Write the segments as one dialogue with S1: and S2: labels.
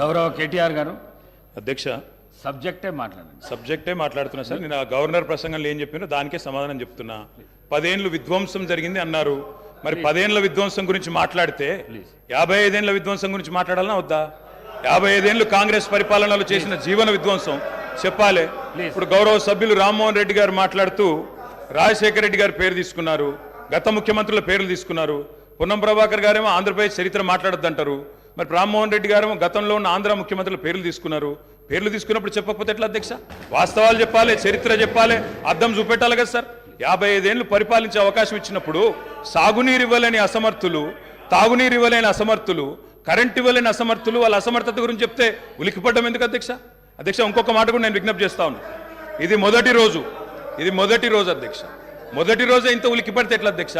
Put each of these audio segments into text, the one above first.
S1: గౌరవ కేటీఆర్ గారు
S2: అధ్యక్ష
S1: సబ్జెక్టే మాట్లాడండి.
S2: సబ్జెక్టే మాట్లాడుతున్నా సార్. నేను ఆ గవర్నర్ ప్రసంగంలో ఏం చెప్పినో దానికే సమాధానం చెప్తున్నా. పదేండ్లు విధ్వంసం జరిగింది అన్నారు. మరి పదేండ్ల విధ్వంసం గురించి మాట్లాడితే యాభై ఐదేండ్ల విధ్వంసం గురించి మాట్లాడాలన్నా వద్దా? యాభై ఐదేండ్లు కాంగ్రెస్ పరిపాలనలో చేసిన జీవన విధ్వంసం. చెప్పాలి. ఇప్పుడు గౌరవ సభ్యులు రామ్మోహన్ రెడ్డి గారు మాట్లాడుతూ రాజశేఖర రెడ్డి గారి పేరు తీసుకున్నారు. గత ముఖ్యమంత్రుల పేర్లు తీసుకున్నారు. పొన్నం ప్రభాకర్ గారేమో ఆంధ్రప్రదేశ్ చరిత్ర మాట్లాడొద్దంటారు. మరి రామ్మోహన్ రెడ్డి గారు గతంలో ఉన్న ఆంధ్ర ముఖ్యమంత్రుల పేర్లు తీసుకున్నారు. పేర్లు తీసుకున్నప్పుడు చెప్పకపోతే ఎట్లా అధ్యక్ష? వాస్తవాలు చెప్పాలి చరిత్ర చెప్పాలి అర్థం చూపెట్టాలి కదా సార్. యాభై ఐదేళ్ళు పరిపాలించే అవకాశం ఇచ్చినప్పుడు సాగునీరు ఇవ్వలేని అసమర్థులు తాగునీరు ఇవ్వలేని అసమర్థులు కరెంట్ ఇవ్వలేని అసమర్థులు వాళ్ళ అసమర్థత గురించి చెప్తే ఉలికిపడ్డం ఎందుకు అధ్యక్ష? అధ్యక్ష ఇంకొక మాట కూడా నేను విజ్ఞప్తి చేస్తా ఇది మొదటి రోజు. ఇది మొదటి రోజు అధ్యక్ష. మొదటి రోజే ఇంత ఉలికిపడితే ఎట్లా అధ్యక్ష?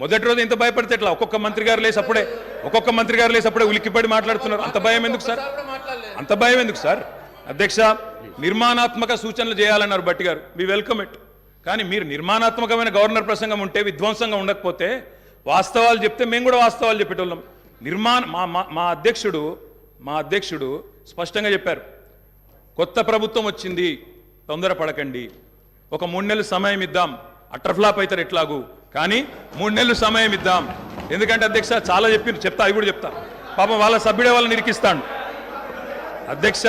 S2: మొదటి రోజు ఇంత భయపడితే ఎట్లా? ఒక్కొక్క మంత్రి గారు లేసి అప్పుడే ఒక్కొక్క మంత్రి గారు లేసి అప్పుడే ఉలికిపడి మాట్లాడుతున్నారు. అంత భయం ఎందుకు సార్? అంత భయం ఎందుకు సార్? అధ్యక్ష నిర్మాణాత్మక సూచనలు చేయాలన్నారు భట్టి గారు. మీ వెల్కమ్ ఇట్. కానీ మీరు నిర్మాణాత్మకమైన గవర్నర్ ప్రసంగం ఉంటే విధ్వంసంగా ఉండకపోతే వాస్తవాలు చెప్తే మేము కూడా వాస్తవాలు చెప్పేటోళ్ళం. నిర్మాణ మా మా- మా అధ్యక్షుడు మా అధ్యక్షుడు స్పష్టంగా చెప్పారు. కొత్త ప్రభుత్వం వచ్చింది తొందరపడకండి. ఒక మూడు నెలలు సమయం ఇద్దాం. అట్రఫ్లాప్ అవుతారు ఎట్లాగూ? కానీ మూడు నెలలు సమయం ఇద్దాం. ఎందుకంటే అధ్యక్ష చాలా చెప్పి చెప్తా అవి కూడా చెప్తా. పాపం వాళ్ళ సభ్యుడే వాళ్ళని నిరికిస్తాను అధ్యక్ష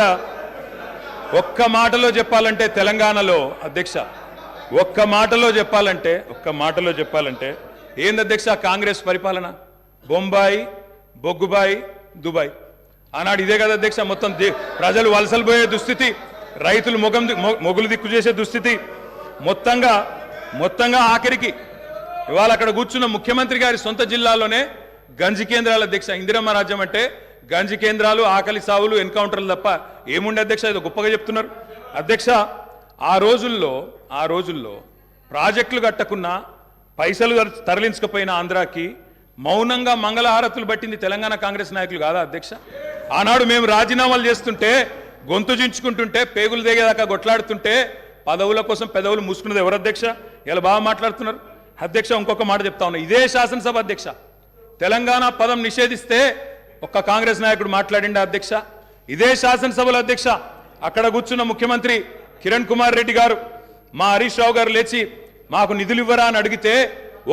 S2: ఒక్క మాటలో చెప్పాలంటే తెలంగాణలో అధ్యక్ష ఒక్క మాటలో చెప్పాలంటే ఒక్క మాటలో చెప్పాలంటే ఏంది అధ్యక్ష కాంగ్రెస్ పరిపాలన? బొంబాయి బొగ్గుబాయి దుబాయ్. ఆనాడు ఇదే కదా అధ్యక్ష మొత్తం దే- ప్రజలు వలసలు పోయే దుస్థితి రైతులు మొగం మొగులు దిక్కు చేసే దుస్థితి. మొత్తంగా మొత్తంగా ఆఖరికి ఇవాళ అక్కడ కూర్చున్న ముఖ్యమంత్రి గారి సొంత జిల్లాలోనే గంజి కేంద్రాల అధ్యక్ష ఇందిరమ్మ రాజ్యం అంటే గంజి కేంద్రాలు ఆకలి సావులు ఎన్కౌంటర్లు తప్ప ఏముండే అధ్యక్ష? ఇది గొప్పగా చెప్తున్నారు. అధ్యక్ష ఆ రోజుల్లో ఆ రోజుల్లో ప్రాజెక్టులు కట్టకున్నా పైసలు తరలించకపోయిన ఆంధ్రాకి మౌనంగా మంగళహారతులు పట్టింది తెలంగాణ కాంగ్రెస్ నాయకులు కాదా అధ్యక్ష? ఆనాడు మేము రాజీనామాలు చేస్తుంటే గొంతు చించుకుంటుంటే పేగులు దిగేదాకా కొట్లాడుతుంటే పదవుల కోసం పెదవులు మూసుకున్నది ఎవరు అధ్యక్ష? ఇలా బాగా మాట్లాడుతున్నారు. అధ్యక్ష ఇంకొక మాట చెప్తా ఉన్నా. ఇదే శాసనసభ అధ్యక్ష. తెలంగాణ పదం నిషేధిస్తే ఒక్క కాంగ్రెస్ నాయకుడు మాట్లాడిండా అధ్యక్ష? ఇదే శాసనసభలో అధ్యక్ష అక్కడ కూర్చున్న ముఖ్యమంత్రి కిరణ్ కుమార్ రెడ్డి గారు మా హరీష్ రావు గారు లేచి మాకు నిధులు ఇవ్వరా అని అడిగితే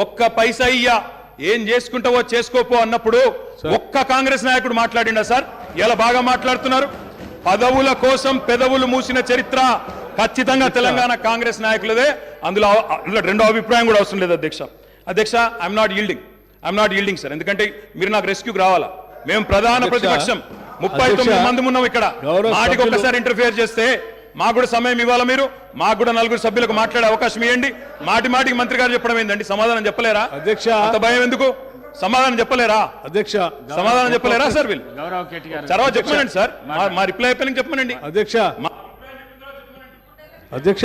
S2: ఒక్క పైసా ఇయ్యా. ఏం చేసుకుంటావో చేసుకోపో అన్నప్పుడు ఒక్క కాంగ్రెస్ నాయకుడు మాట్లాడిండా సార్? ఇలా బాగా మాట్లాడుతున్నారు. పదవుల కోసం పెదవులు మూసిన చరిత్ర ఖచ్చితంగా తెలంగాణ కాంగ్రెస్ నాయకులదే. అందులో అందులో రెండో అభిప్రాయం కూడా అవసరం లేదు అధ్యక్ష. అధ్యక్ష I'm not yielding I'm not yielding sir ఎందుకంటే మీరు నాకు రెస్క్యూకి రావాలా? మేము ప్రధాన ప్రతిపక్షం. ముప్పై తొమ్మిది మంది ఉన్నాం ఇక్కడ. మాటికి ఒక్కసారి ఇంటర్ఫియర్ చేస్తే మాకు కూడా సమయం ఇవ్వాలా మీరు? మాకు కూడా నలుగురు సభ్యులకు మాట్లాడే అవకాశం ఇవ్వండి. మాటి మాటికి మంత్రి గారు చెప్పడం ఏందండి? సమాధానం చెప్పలేరా?
S3: అధ్యక్ష.
S2: అంత భయం ఎందుకు? సమాధానం చెప్పలేరా?
S3: అధ్యక్ష
S2: సమాధానం చెప్పలేరా సార్ వీళ్ళు? తర్వాత చెప్పమనండి సార్ మా- రిప్లై అయిపోయినాక చెప్పమనండి.
S3: అధ్యక్ష
S2: మా-
S3: అధ్యక్ష